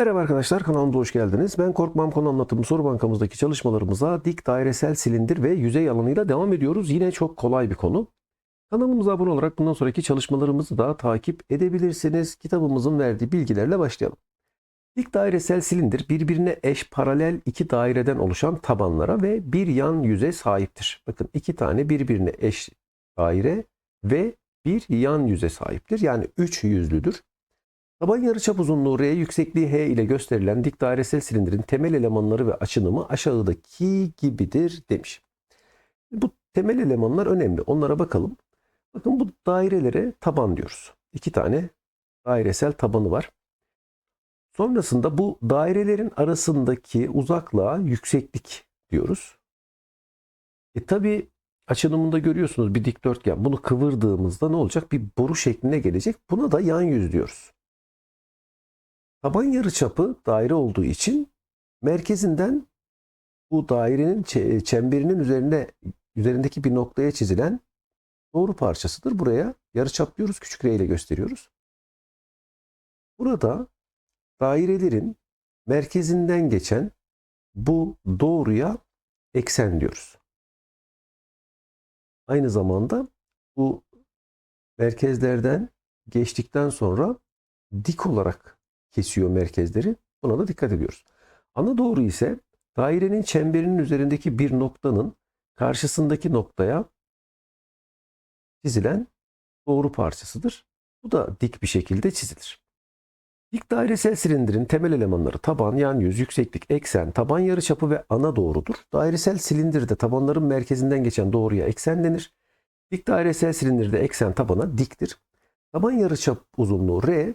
Merhaba arkadaşlar kanalıma hoş geldiniz. Ben Korkmam Konu Anlatımı soru bankamızdaki çalışmalarımıza dik dairesel silindir ve yüzey alanıyla devam ediyoruz. Yine çok kolay bir konu. Kanalımıza abone olarak bundan sonraki çalışmalarımızı da takip edebilirsiniz. Kitabımızın verdiği bilgilerle başlayalım. Dik dairesel silindir birbirine eş paralel iki daireden oluşan tabanlara ve bir yan yüze sahiptir. Bakın iki tane birbirine eş daire ve bir yan yüze sahiptir. Yani üç yüzlüdür. Taban yarıçap uzunluğu R, yüksekliği H ile gösterilen dik dairesel silindirin temel elemanları ve açınımı aşağıdaki gibidir demiş. Bu temel elemanlar önemli. Onlara bakalım. Bakın bu dairelere taban diyoruz. İki tane dairesel tabanı var. Sonrasında bu dairelerin arasındaki uzaklığa yükseklik diyoruz. E tabi açınımında görüyorsunuz bir dikdörtgen. Bunu kıvırdığımızda ne olacak? Bir boru şekline gelecek. Buna da yan yüz diyoruz. Taban yarıçapı daire olduğu için merkezinden bu dairenin çe- çemberinin üzerine üzerindeki bir noktaya çizilen doğru parçasıdır. Buraya yarıçap diyoruz. Küçük r ile gösteriyoruz. Burada dairelerin merkezinden geçen bu doğruya eksen diyoruz. Aynı zamanda bu merkezlerden geçtikten sonra dik olarak kesiyor merkezleri. Buna da dikkat ediyoruz. Ana doğru ise dairenin çemberinin üzerindeki bir noktanın karşısındaki noktaya çizilen doğru parçasıdır. Bu da dik bir şekilde çizilir. Dik dairesel silindirin temel elemanları taban, yan yüz, yükseklik, eksen, taban yarıçapı ve ana doğrudur. Dairesel silindirde tabanların merkezinden geçen doğruya eksen denir. Dik dairesel silindirde eksen tabana diktir. Taban yarıçap uzunluğu R,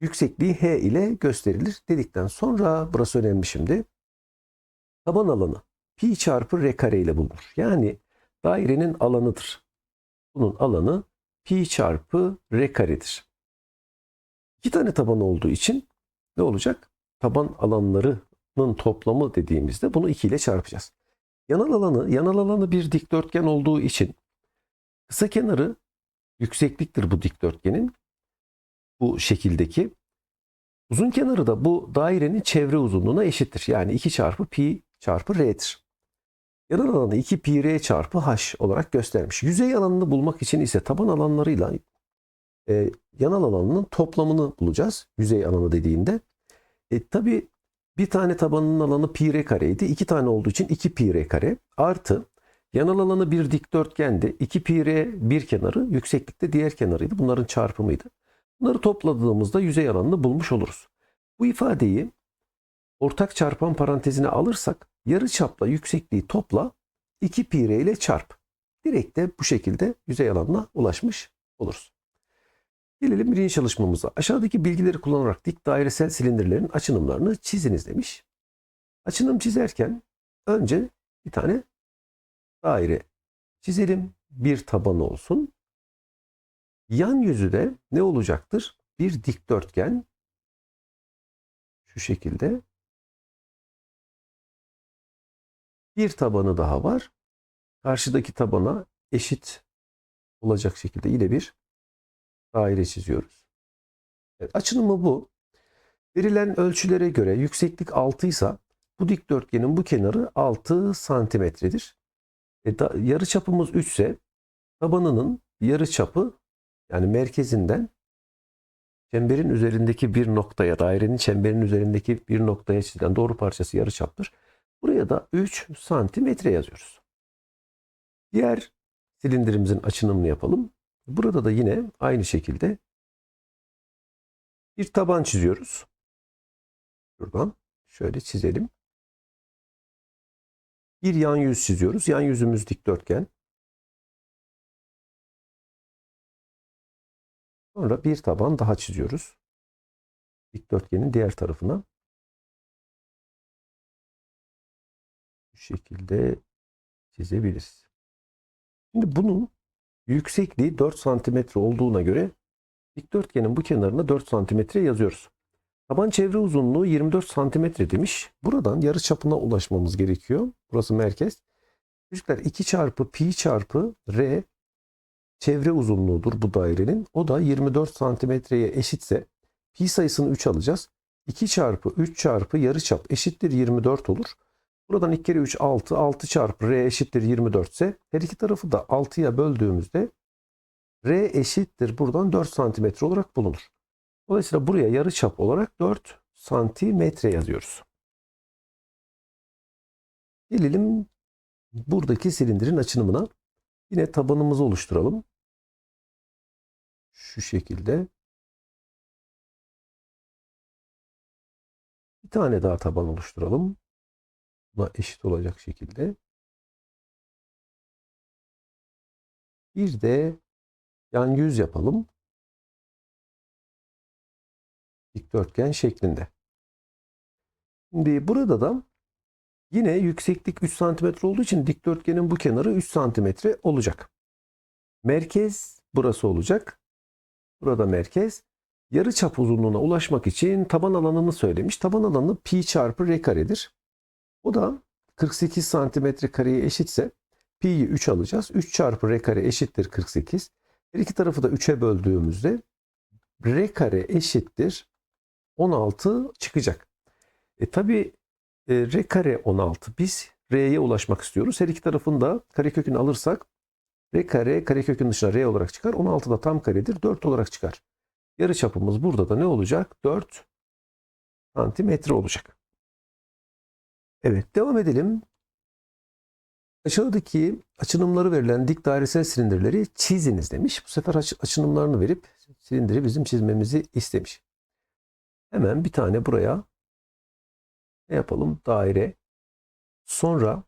yüksekliği H ile gösterilir dedikten sonra burası önemli şimdi. Taban alanı pi çarpı r kare ile bulunur. Yani dairenin alanıdır. Bunun alanı pi çarpı r karedir. İki tane taban olduğu için ne olacak? Taban alanlarının toplamı dediğimizde bunu 2 ile çarpacağız. Yanal alanı, yanal alanı bir dikdörtgen olduğu için kısa kenarı yüksekliktir bu dikdörtgenin bu şekildeki. Uzun kenarı da bu dairenin çevre uzunluğuna eşittir. Yani 2 çarpı pi çarpı r'dir. Yanal alanı 2 pi r çarpı h olarak göstermiş. Yüzey alanını bulmak için ise taban alanlarıyla e, yanal alanının toplamını bulacağız. Yüzey alanı dediğinde. E, Tabi bir tane tabanın alanı pi r kareydi. İki tane olduğu için 2 pi r kare artı yanal alanı bir dikdörtgendi. 2 pi r bir kenarı yükseklikte diğer kenarıydı. Bunların çarpımıydı. Bunları topladığımızda yüzey alanını bulmuş oluruz. Bu ifadeyi ortak çarpan parantezine alırsak yarı çapla yüksekliği topla 2 pi r ile çarp. Direkt de bu şekilde yüzey alanına ulaşmış oluruz. Gelelim birinci çalışmamıza. Aşağıdaki bilgileri kullanarak dik dairesel silindirlerin açınımlarını çiziniz demiş. Açınım çizerken önce bir tane daire çizelim. Bir tabanı olsun. Yan yüzü de ne olacaktır? Bir dikdörtgen şu şekilde. Bir tabanı daha var. Karşıdaki tabana eşit olacak şekilde yine bir daire çiziyoruz. Evet, açılımı bu. Verilen ölçülere göre yükseklik 6 ise bu dikdörtgenin bu kenarı 6 santimetredir. E, da, yarı çapımız 3 ise tabanının yarı çapı yani merkezinden çemberin üzerindeki bir noktaya, dairenin çemberin üzerindeki bir noktaya çizilen doğru parçası yarıçaptır. Buraya da 3 santimetre yazıyoruz. Diğer silindirimizin açınımını yapalım. Burada da yine aynı şekilde bir taban çiziyoruz. Şuradan şöyle çizelim. Bir yan yüz çiziyoruz. Yan yüzümüz dikdörtgen. Sonra bir taban daha çiziyoruz. Dikdörtgenin diğer tarafına. Bu şekilde çizebiliriz. Şimdi bunun yüksekliği 4 santimetre olduğuna göre dikdörtgenin bu kenarına 4 santimetre yazıyoruz. Taban çevre uzunluğu 24 santimetre demiş. Buradan yarı çapına ulaşmamız gerekiyor. Burası merkez. Çocuklar 2 çarpı pi çarpı r çevre uzunluğudur bu dairenin. O da 24 santimetreye eşitse pi sayısını 3 alacağız. 2 çarpı 3 çarpı yarıçap eşittir 24 olur. Buradan 2 kere 3 6. 6 çarpı r eşittir 24 ise her iki tarafı da 6'ya böldüğümüzde r eşittir buradan 4 santimetre olarak bulunur. Dolayısıyla buraya yarıçap olarak 4 santimetre yazıyoruz. Gelelim buradaki silindirin açınımına. Yine tabanımızı oluşturalım. Şu şekilde. Bir tane daha taban oluşturalım. Buna eşit olacak şekilde. Bir de yan yüz yapalım. Dikdörtgen şeklinde. Şimdi burada da yine yükseklik 3 cm olduğu için dikdörtgenin bu kenarı 3 cm olacak. Merkez burası olacak. Burada merkez. Yarı çap uzunluğuna ulaşmak için taban alanını söylemiş. Taban alanı pi çarpı r karedir. O da 48 santimetre kareye eşitse pi'yi 3 alacağız. 3 çarpı r kare eşittir 48. Her iki tarafı da 3'e böldüğümüzde r kare eşittir 16 çıkacak. E tabi e, r kare 16. Biz r'ye ulaşmak istiyoruz. Her iki tarafın da karekökünü alırsak r kare karekökün dışına r olarak çıkar. 16 da tam karedir. 4 olarak çıkar. Yarı çapımız burada da ne olacak? 4 santimetre olacak. Evet devam edelim. Aşağıdaki açınımları verilen dik dairesel silindirleri çiziniz demiş. Bu sefer aç- açınımlarını verip silindiri bizim çizmemizi istemiş. Hemen bir tane buraya ne yapalım? Daire. Sonra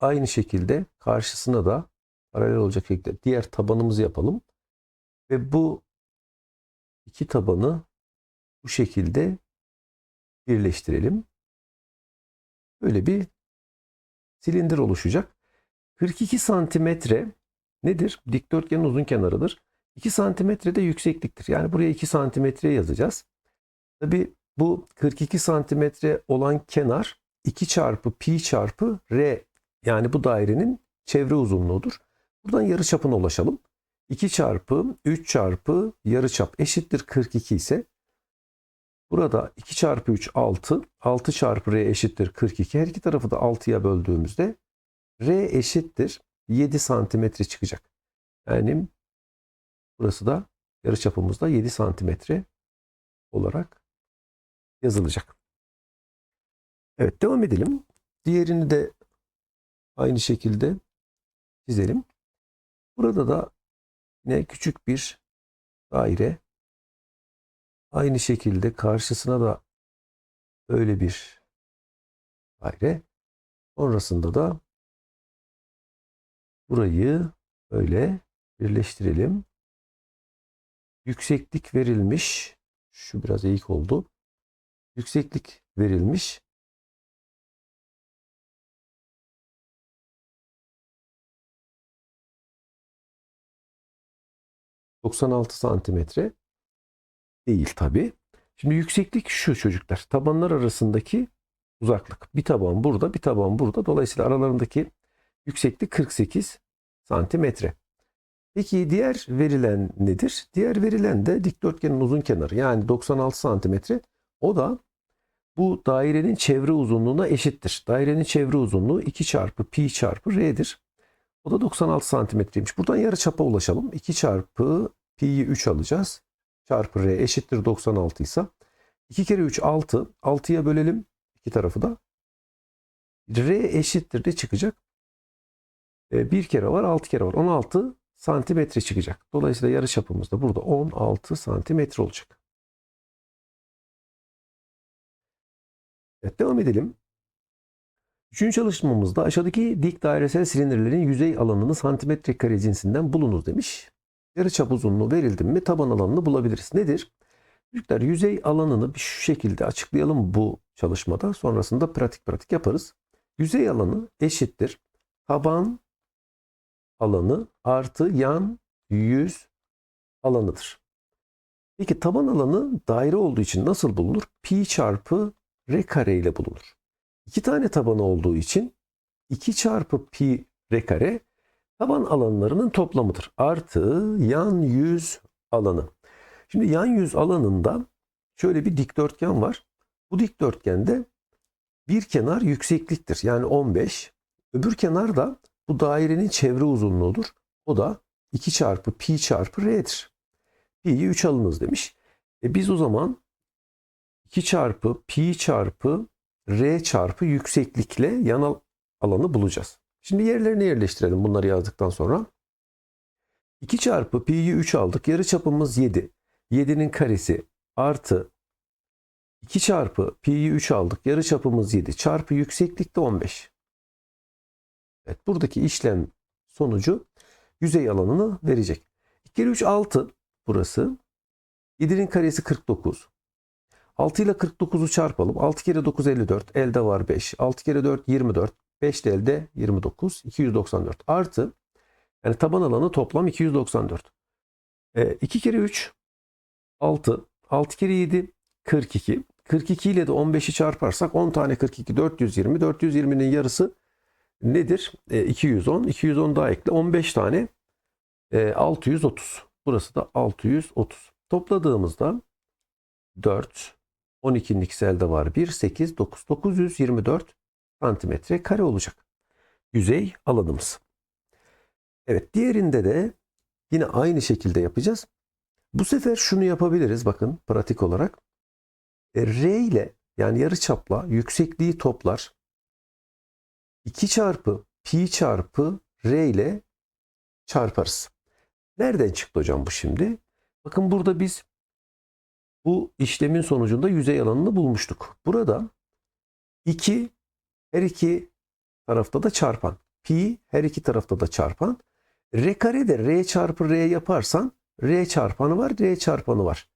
aynı şekilde karşısına da paralel olacak şekilde diğer tabanımızı yapalım. Ve bu iki tabanı bu şekilde birleştirelim. Böyle bir silindir oluşacak. 42 santimetre nedir? Dikdörtgenin uzun kenarıdır. 2 santimetre de yüksekliktir. Yani buraya 2 santimetre yazacağız. Tabi bu 42 santimetre olan kenar 2 çarpı pi çarpı r yani bu dairenin çevre uzunluğudur. Buradan yarıçapına ulaşalım. 2 çarpı 3 çarpı yarıçap eşittir 42 ise burada 2 çarpı 3 6 6 çarpı r eşittir 42 her iki tarafı da 6'ya böldüğümüzde r eşittir 7 santimetre çıkacak. Yani burası da yarıçapımızda 7 santimetre olarak yazılacak. Evet devam edelim. Diğerini de aynı şekilde çizelim. Burada da yine küçük bir daire. Aynı şekilde karşısına da öyle bir daire. Sonrasında da burayı böyle birleştirelim. Yükseklik verilmiş. Şu biraz eğik oldu. Yükseklik verilmiş. ...96 santimetre değil tabi. Şimdi yükseklik şu çocuklar. Tabanlar arasındaki uzaklık. Bir taban burada, bir taban burada. Dolayısıyla aralarındaki yükseklik 48 santimetre. Peki diğer verilen nedir? Diğer verilen de dikdörtgenin uzun kenarı. Yani 96 santimetre. O da bu dairenin çevre uzunluğuna eşittir. Dairenin çevre uzunluğu 2 çarpı pi çarpı r'dir. O da 96 santimetreymiş. Buradan yarı çapa ulaşalım. 2 çarpı pi'yi 3 alacağız. Çarpı r eşittir 96 ise 2 kere 3 6. 6'ya bölelim iki tarafı da. R eşittir de çıkacak. E, bir kere var 6 kere var. 16 santimetre çıkacak. Dolayısıyla yarı çapımız da burada 16 santimetre olacak. Evet devam edelim. Üçüncü çalışmamızda aşağıdaki dik dairesel silindirlerin yüzey alanını santimetre kare cinsinden bulunuz demiş. Yarıçap uzunluğu verildi mi taban alanını bulabiliriz. Nedir? Çocuklar yüzey alanını bir şu şekilde açıklayalım bu çalışmada. Sonrasında pratik pratik yaparız. Yüzey alanı eşittir. Taban alanı artı yan yüz alanıdır. Peki taban alanı daire olduğu için nasıl bulunur? Pi çarpı r kare ile bulunur. İki tane tabanı olduğu için 2 çarpı pi r kare taban alanlarının toplamıdır. Artı yan yüz alanı. Şimdi yan yüz alanında şöyle bir dikdörtgen var. Bu dikdörtgende bir kenar yüksekliktir. Yani 15. Öbür kenar da bu dairenin çevre uzunluğudur. O da 2 çarpı pi çarpı r'dir. Pi'yi 3 alınız demiş. E biz o zaman 2 çarpı pi çarpı r çarpı yükseklikle yan alanı bulacağız. Şimdi yerlerine yerleştirelim bunları yazdıktan sonra. 2 çarpı pi'yi 3 aldık. Yarı çapımız 7. 7'nin karesi artı 2 çarpı pi'yi 3 aldık. Yarı çapımız 7 çarpı yükseklik de 15. Evet buradaki işlem sonucu yüzey alanını verecek. 2 kere 3 6 burası. 7'nin karesi 49. 6 ile 49'u çarpalım. 6 kere 9 54. Elde var 5. 6 kere 4 24. 5 de elde 29. 294. Artı yani taban alanı toplam 294. E, 2 kere 3 6. 6 kere 7 42. 42 ile de 15'i çarparsak 10 tane 42 420. 420'nin yarısı nedir? E, 210. 210 daha ekle. 15 tane e, 630. Burası da 630. Topladığımızda 4 12'nin ikisi elde var 1 8 9 924 santimetre kare olacak. Yüzey alanımız. Evet diğerinde de yine aynı şekilde yapacağız. Bu sefer şunu yapabiliriz bakın pratik olarak. E, R ile yani yarı çapla yüksekliği toplar. 2 çarpı pi çarpı R ile çarparız. Nereden çıktı hocam bu şimdi? Bakın burada biz bu işlemin sonucunda yüzey alanını bulmuştuk. Burada 2 her iki tarafta da çarpan. Pi her iki tarafta da çarpan. R kare de R çarpı R yaparsan R çarpanı var, R çarpanı var.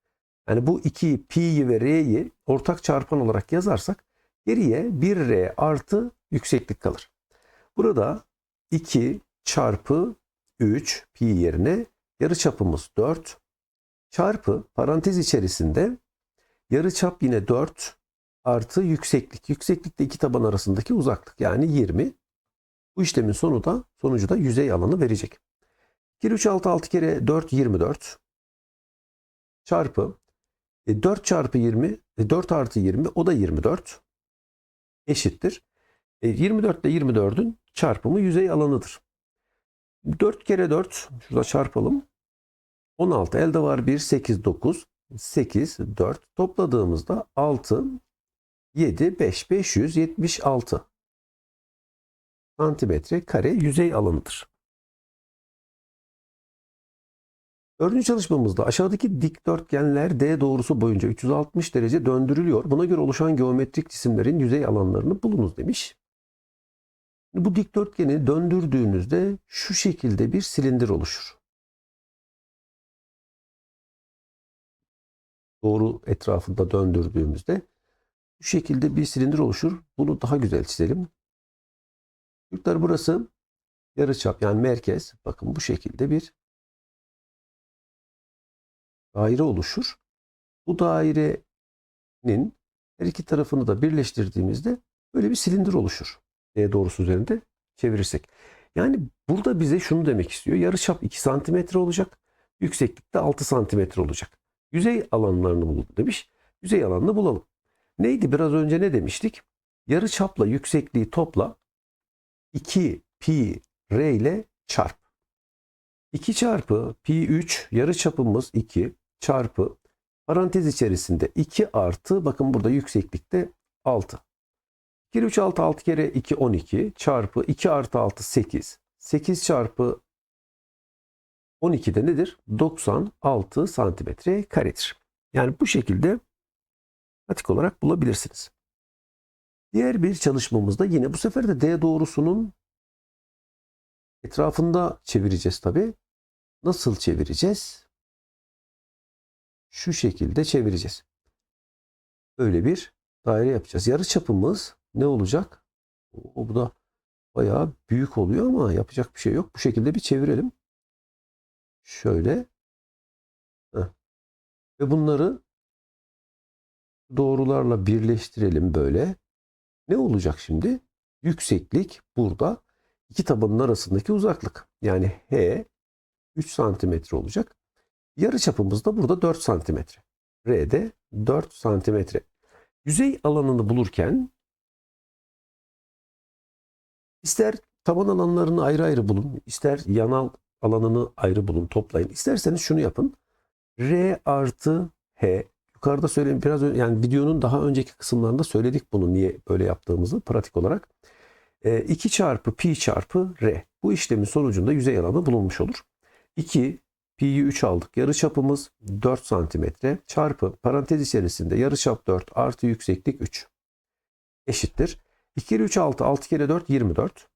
Yani bu iki pi'yi ve R'yi ortak çarpan olarak yazarsak geriye 1R artı yükseklik kalır. Burada 2 çarpı 3 pi yerine yarı çapımız 4 çarpı parantez içerisinde yarı çap yine 4 artı yükseklik. Yükseklik de iki taban arasındaki uzaklık yani 20. Bu işlemin sonu da sonucu da yüzey alanı verecek. 2 3 6 6 kere 4 24 çarpı e, 4 çarpı 20 e, 4 artı 20 o da 24 eşittir. E, 24 ile 24'ün çarpımı yüzey alanıdır. 4 kere 4 şurada çarpalım. 16 elde var 1 8 9 8 4 topladığımızda 6 7 5 576 santimetre kare yüzey alanıdır. Dördüncü çalışmamızda aşağıdaki dikdörtgenler D doğrusu boyunca 360 derece döndürülüyor. Buna göre oluşan geometrik cisimlerin yüzey alanlarını bulunuz demiş. Bu dikdörtgeni döndürdüğünüzde şu şekilde bir silindir oluşur. Doğru etrafında döndürdüğümüzde bu şekilde bir silindir oluşur. Bunu daha güzel çizelim. Çocuklar burası yarıçap yani merkez. Bakın bu şekilde bir daire oluşur. Bu dairenin her iki tarafını da birleştirdiğimizde böyle bir silindir oluşur. D doğrusu üzerinde çevirirsek. Yani burada bize şunu demek istiyor. Yarıçap 2 santimetre olacak. Yükseklik de 6 santimetre olacak. Yüzey alanlarını bulun demiş. Yüzey alanını bulalım. Neydi biraz önce ne demiştik? Yarı çapla yüksekliği topla 2 pi r ile çarp. 2 çarpı pi 3 yarı çapımız 2 çarpı parantez içerisinde 2 artı bakın burada yükseklikte 6. 2 kere 3 6 6 kere 2 12 çarpı 2 artı 6 8. 8 çarpı 12 de nedir? 96 santimetre karedir. Yani bu şekilde pratik olarak bulabilirsiniz. Diğer bir çalışmamızda yine bu sefer de D doğrusunun etrafında çevireceğiz tabi. Nasıl çevireceğiz? Şu şekilde çevireceğiz. Böyle bir daire yapacağız. Yarı çapımız ne olacak? O bu da bayağı büyük oluyor ama yapacak bir şey yok. Bu şekilde bir çevirelim. Şöyle. Heh. Ve bunları doğrularla birleştirelim böyle. Ne olacak şimdi? Yükseklik burada iki tabanın arasındaki uzaklık. Yani H 3 santimetre olacak. Yarı çapımız da burada 4 santimetre. R de 4 santimetre. Yüzey alanını bulurken ister taban alanlarını ayrı ayrı bulun, ister yanal alanını ayrı bulun, toplayın. İsterseniz şunu yapın. R artı H yukarıda söyleyeyim biraz önce yani videonun daha önceki kısımlarında söyledik bunu niye böyle yaptığımızı pratik olarak. E, 2 çarpı pi çarpı r. Bu işlemin sonucunda yüzey alanı bulunmuş olur. 2 pi'yi 3 aldık. Yarıçapımız 4 santimetre çarpı parantez içerisinde yarıçap 4 artı yükseklik 3 eşittir. 2 kere 3 6 6 kere 4 24.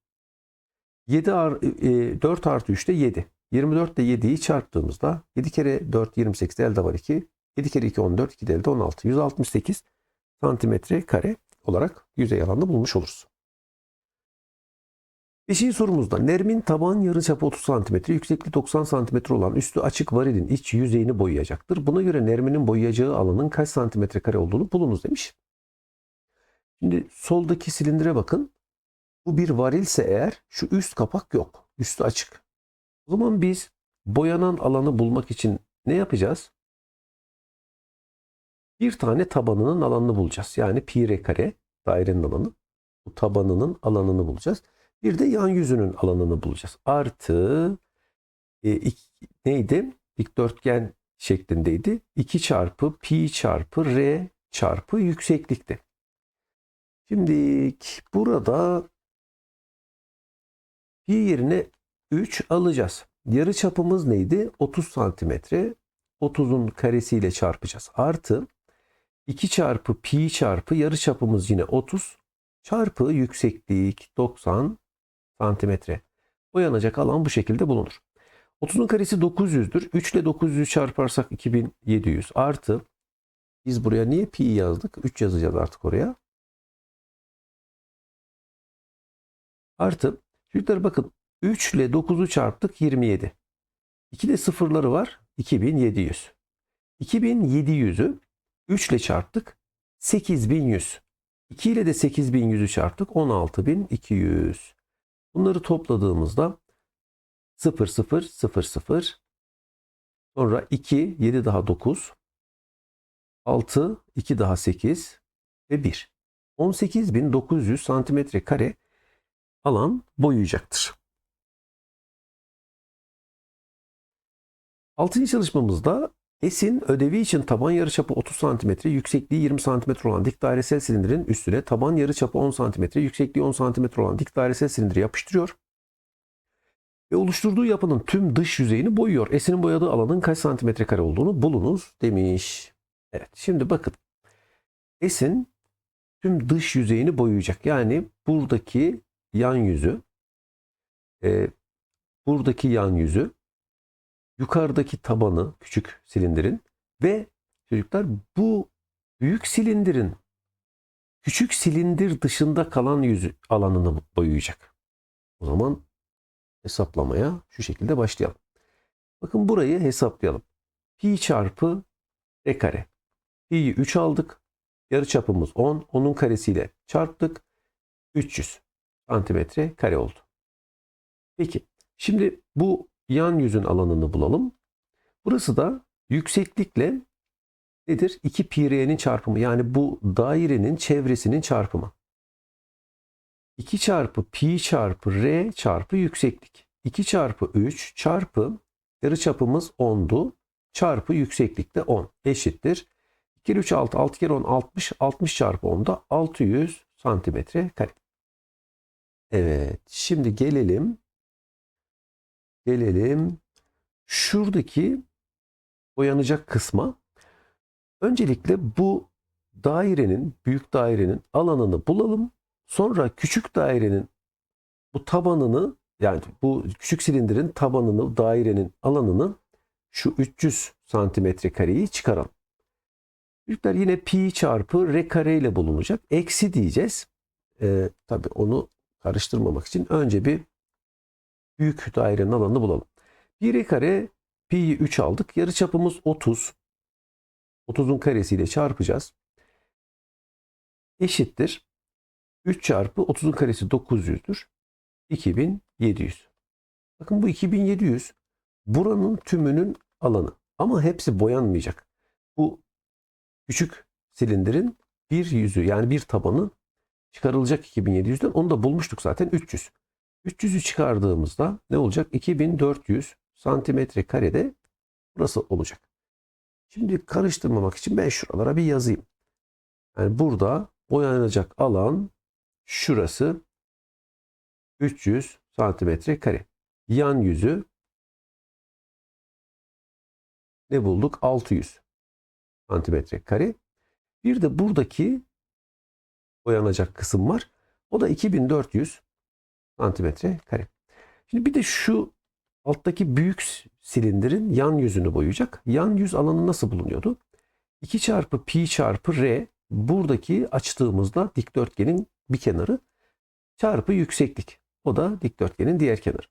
7 ar, e, 4 artı 3 de 7. 24 ile 7'yi çarptığımızda 7 kere 4 28 elde var 2. 7 kere 2 14 2 de elde 16. 168 santimetre kare olarak yüzey alanını bulmuş oluruz. Beşinci sorumuzda Nermin taban yarıçapı 30 cm, yüksekliği 90 cm olan üstü açık varilin iç yüzeyini boyayacaktır. Buna göre Nermin'in boyayacağı alanın kaç santimetre kare olduğunu bulunuz demiş. Şimdi soldaki silindire bakın. Bu bir varilse eğer şu üst kapak yok. Üstü açık. O zaman biz boyanan alanı bulmak için ne yapacağız? Bir tane tabanının alanını bulacağız. Yani pi r kare dairenin alanı. Bu tabanının alanını bulacağız. Bir de yan yüzünün alanını bulacağız. Artı e, iki, neydi? Dikdörtgen şeklindeydi. 2 çarpı pi çarpı r çarpı yükseklikti. Şimdi burada pi yerine 3 alacağız. Yarı çapımız neydi? 30 santimetre. 30'un karesiyle çarpacağız. Artı 2 çarpı pi çarpı yarı çapımız yine 30 çarpı yükseklik 90 santimetre. Boyanacak alan bu şekilde bulunur. 30'un karesi 900'dür. 3 ile 900'ü çarparsak 2700 artı biz buraya niye pi yazdık? 3 yazacağız artık oraya. Artı çocuklar bakın 3 ile 9'u çarptık 27. 2 de sıfırları var 2700. 2700'ü 3 ile çarptık 8100. 2 ile de 8100'ü çarptık 16200. Bunları topladığımızda 0 0 0 0 sonra 2 7 daha 9 6 2 daha 8 ve 1. 18.900 santimetre kare alan boyayacaktır. Altıncı çalışmamızda S'in ödevi için taban yarıçapı 30 cm, yüksekliği 20 cm olan dik dairesel silindirin üstüne taban yarıçapı 10 cm, yüksekliği 10 cm olan dik dairesel silindiri yapıştırıyor. Ve oluşturduğu yapının tüm dış yüzeyini boyuyor. S'in boyadığı alanın kaç santimetre kare olduğunu bulunuz demiş. Evet şimdi bakın. S'in tüm dış yüzeyini boyayacak. Yani buradaki yan yüzü, e, buradaki yan yüzü, yukarıdaki tabanı küçük silindirin ve çocuklar bu büyük silindirin küçük silindir dışında kalan yüzü alanını boyayacak. O zaman hesaplamaya şu şekilde başlayalım. Bakın burayı hesaplayalım. Pi çarpı r kare. Pi'yi 3 aldık. Yarıçapımız 10. Onun karesiyle çarptık. 300 santimetre kare oldu. Peki şimdi bu yan yüzün alanını bulalım. Burası da yükseklikle nedir? 2 pi r'nin çarpımı. Yani bu dairenin çevresinin çarpımı. 2 çarpı pi çarpı r çarpı yükseklik. 2 çarpı 3 çarpı yarıçapımız 10'du. Çarpı yükseklik de 10 eşittir. 2 kere 3 6, 6 kere 10 60, 60 çarpı 10 da 600 santimetre kare. Evet şimdi gelelim gelelim şuradaki boyanacak kısma. Öncelikle bu dairenin, büyük dairenin alanını bulalım. Sonra küçük dairenin bu tabanını yani bu küçük silindirin tabanını, dairenin alanını şu 300 santimetre kareyi çıkaralım. Büyükler yine pi çarpı r kare ile bulunacak. Eksi diyeceğiz. Ee, tabii onu karıştırmamak için önce bir büyük dairenin alanını bulalım. 1 kare pi'yi 3 aldık. Yarı çapımız 30. 30'un karesiyle çarpacağız. Eşittir. 3 çarpı 30'un karesi 900'dür. 2700. Bakın bu 2700 buranın tümünün alanı. Ama hepsi boyanmayacak. Bu küçük silindirin bir yüzü yani bir tabanı çıkarılacak 2700'den. Onu da bulmuştuk zaten 300. 300'ü çıkardığımızda ne olacak? 2400 santimetre karede burası olacak. Şimdi karıştırmamak için ben şuralara bir yazayım. Yani burada boyanacak alan şurası 300 santimetre kare. Yan yüzü ne bulduk? 600 santimetre kare. Bir de buradaki boyanacak kısım var. O da 2400 santimetre kare. Şimdi bir de şu alttaki büyük silindirin yan yüzünü boyayacak. Yan yüz alanı nasıl bulunuyordu? 2 çarpı pi çarpı r buradaki açtığımızda dikdörtgenin bir kenarı çarpı yükseklik. O da dikdörtgenin diğer kenarı.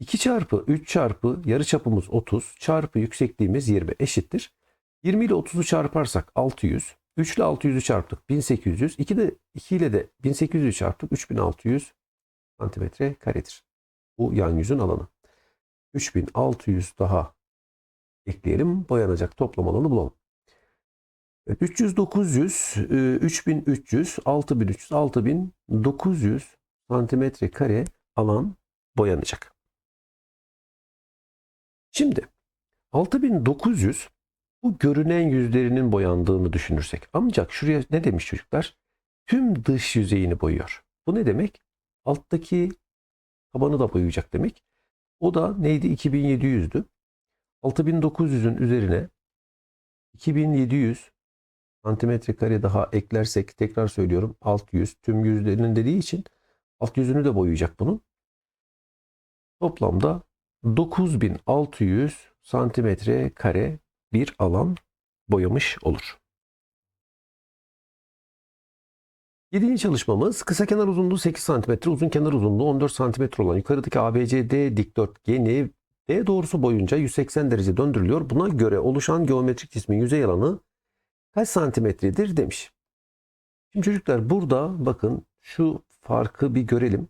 2 çarpı 3 çarpı yarıçapımız 30 çarpı yüksekliğimiz 20 eşittir. 20 ile 30'u çarparsak 600. 3 ile 600'ü çarptık 1800. 2 de 2 ile de 1800'ü çarptık 3600 santimetre karedir. Bu yan yüzün alanı. 3600 daha ekleyelim. Boyanacak toplam alanı bulalım. Evet, 300, 900, 3300, 6300, 6900 santimetre kare alan boyanacak. Şimdi 6900 bu görünen yüzlerinin boyandığını düşünürsek. Ancak şuraya ne demiş çocuklar? Tüm dış yüzeyini boyuyor. Bu ne demek? Alttaki tabanı da boyayacak demek. O da neydi? 2700'dü. 6900'ün üzerine 2700 santimetre kare daha eklersek tekrar söylüyorum 600 tüm yüzlerinin dediği için alt yüzünü de boyayacak bunun. Toplamda 9600 santimetre kare bir alan boyamış olur. Yedinci çalışmamız kısa kenar uzunluğu 8 cm, uzun kenar uzunluğu 14 cm olan yukarıdaki ABCD dikdörtgeni D doğrusu boyunca 180 derece döndürülüyor. Buna göre oluşan geometrik cismin yüzey alanı kaç santimetredir demiş. Şimdi çocuklar burada bakın şu farkı bir görelim.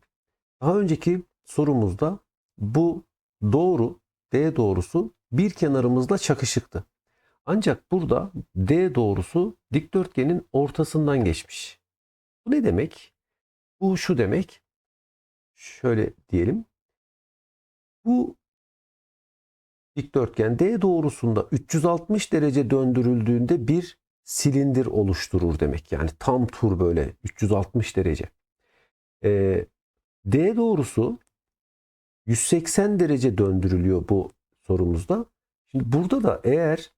Daha önceki sorumuzda bu doğru D doğrusu bir kenarımızla çakışıktı. Ancak burada D doğrusu dikdörtgenin ortasından geçmiş. Bu ne demek? Bu şu demek. Şöyle diyelim. Bu dikdörtgen D doğrusunda 360 derece döndürüldüğünde bir silindir oluşturur demek. Yani tam tur böyle 360 derece. Ee, D doğrusu 180 derece döndürülüyor bu sorumuzda. Şimdi burada da eğer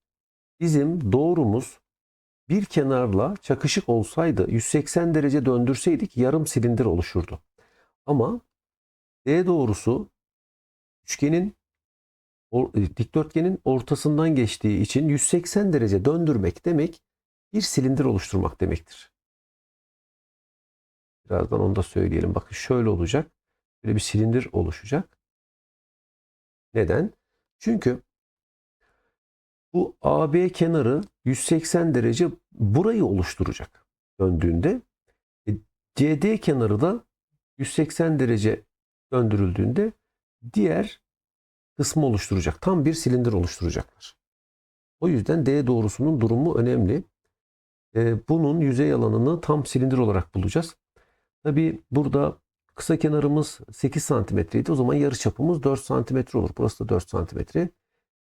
bizim doğrumuz bir kenarla çakışık olsaydı 180 derece döndürseydik yarım silindir oluşurdu. Ama D doğrusu üçgenin e, dikdörtgenin ortasından geçtiği için 180 derece döndürmek demek bir silindir oluşturmak demektir. Birazdan onu da söyleyelim. Bakın şöyle olacak. Böyle bir silindir oluşacak. Neden? Çünkü bu AB kenarı 180 derece burayı oluşturacak döndüğünde. E, CD kenarı da 180 derece döndürüldüğünde diğer kısmı oluşturacak. Tam bir silindir oluşturacaklar. O yüzden D doğrusunun durumu önemli. E, bunun yüzey alanını tam silindir olarak bulacağız. Tabi burada kısa kenarımız 8 santimetreydi. O zaman yarı çapımız 4 santimetre olur. Burası da 4 santimetre.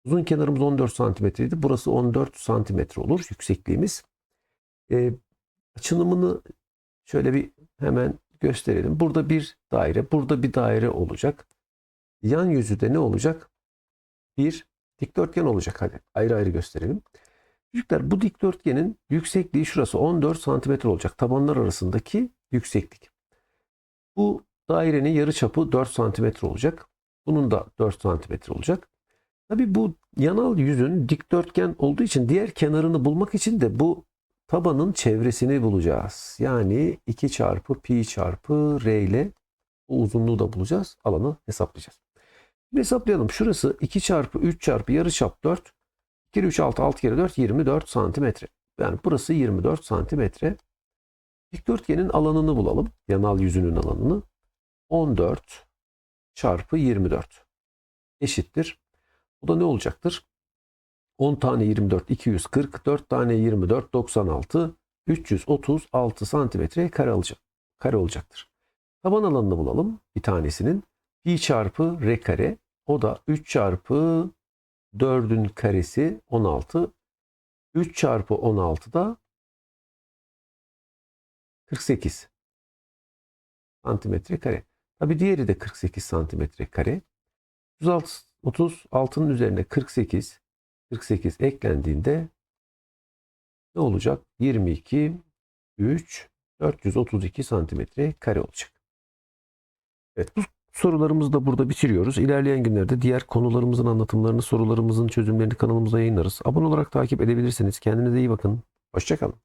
Uzun kenarımız 14 santimetreydi. Burası 14 santimetre olur yüksekliğimiz. E, açılımını şöyle bir hemen gösterelim. Burada bir daire, burada bir daire olacak. Yan yüzü de ne olacak? Bir dikdörtgen olacak. Hadi ayrı ayrı gösterelim. Çocuklar bu dikdörtgenin yüksekliği şurası 14 santimetre olacak. Tabanlar arasındaki yükseklik. Bu dairenin yarı çapı 4 santimetre olacak. Bunun da 4 santimetre olacak. Tabi bu yanal yüzün dikdörtgen olduğu için diğer kenarını bulmak için de bu tabanın çevresini bulacağız. Yani 2 çarpı pi çarpı r ile bu uzunluğu da bulacağız. Alanı hesaplayacağız. Şimdi hesaplayalım. Şurası 2 çarpı 3 çarpı yarıçap 4. 2 kere 3 6 6 kere 4 24 santimetre. Yani burası 24 santimetre. Dikdörtgenin alanını bulalım. Yanal yüzünün alanını. 14 çarpı 24 eşittir. Bu da ne olacaktır? 10 tane 24 240, 4 tane 24 96, 336 santimetre kare alacak. Kare olacaktır. Taban alanını bulalım bir tanesinin. Pi çarpı r kare o da 3 çarpı 4'ün karesi 16. 3 çarpı 16 da 48 santimetre kare. Tabi diğeri de 48 santimetre kare. 36'nın üzerine 48 48 eklendiğinde ne olacak? 22 3 432 santimetre kare olacak. Evet bu sorularımızı da burada bitiriyoruz. İlerleyen günlerde diğer konularımızın anlatımlarını, sorularımızın çözümlerini kanalımızda yayınlarız. Abone olarak takip edebilirsiniz. Kendinize iyi bakın. Hoşçakalın.